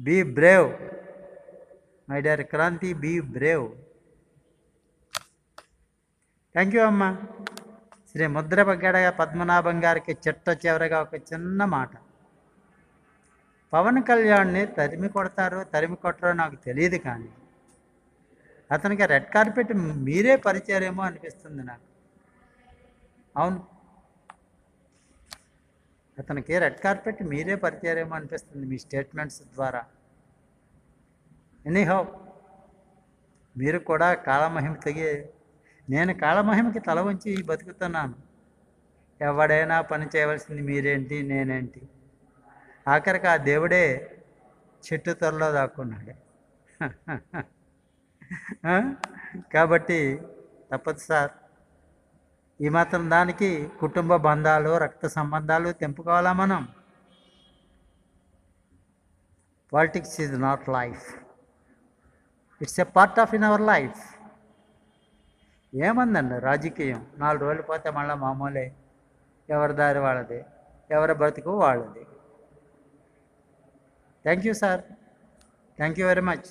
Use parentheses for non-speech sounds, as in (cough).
Be brave my dear Kranthi be brave thank you అమ్మా శ్రీ ముద్రపగడ పద్మనాభం గారికి చిట్ట చివరిగా ఒక చిన్న మాట. పవన్ కళ్యాణ్ని తరిమి కొడతారో తరిమి కొట్టరో నాకు తెలియదు కానీ అతనికి రెడ్ కార్పెట్ మీరే పరిచయమో అనిపిస్తుంది నాకు. అవును. అతనికి రెడ్ కార్పెట్ మీరే పరిచారేమో అనిపిస్తుంది మీ స్టేట్మెంట్స్ ద్వారా. ఎనీహో మీరు కూడా కాలమహిమ తెగే నేను కాలమహిమకి తల వంచి బతుకుతున్నాను. ఎవడైనా పని చేయవలసింది మీరేంటి నేనేంటి? ఆఖరికి ఆ దేవుడే చెట్టు త్వరలో దాక్కున్నాడు. (laughs) కాబట్టి తప్పదు సార్. ఈ మాత్రం దానికి కుటుంబ బంధాలు రక్త సంబంధాలు తెంపుకోవాలా మనం? Politics is not life it's a part of in our life ఏమందండి రాజకీయం? నాలుగు రోజులు పోతే మళ్ళీ మామూలే. ఎవరి దారి వాళ్ళది? ఎవరి బ్రతుకు వాళ్ళది? Thank you sir thank you very much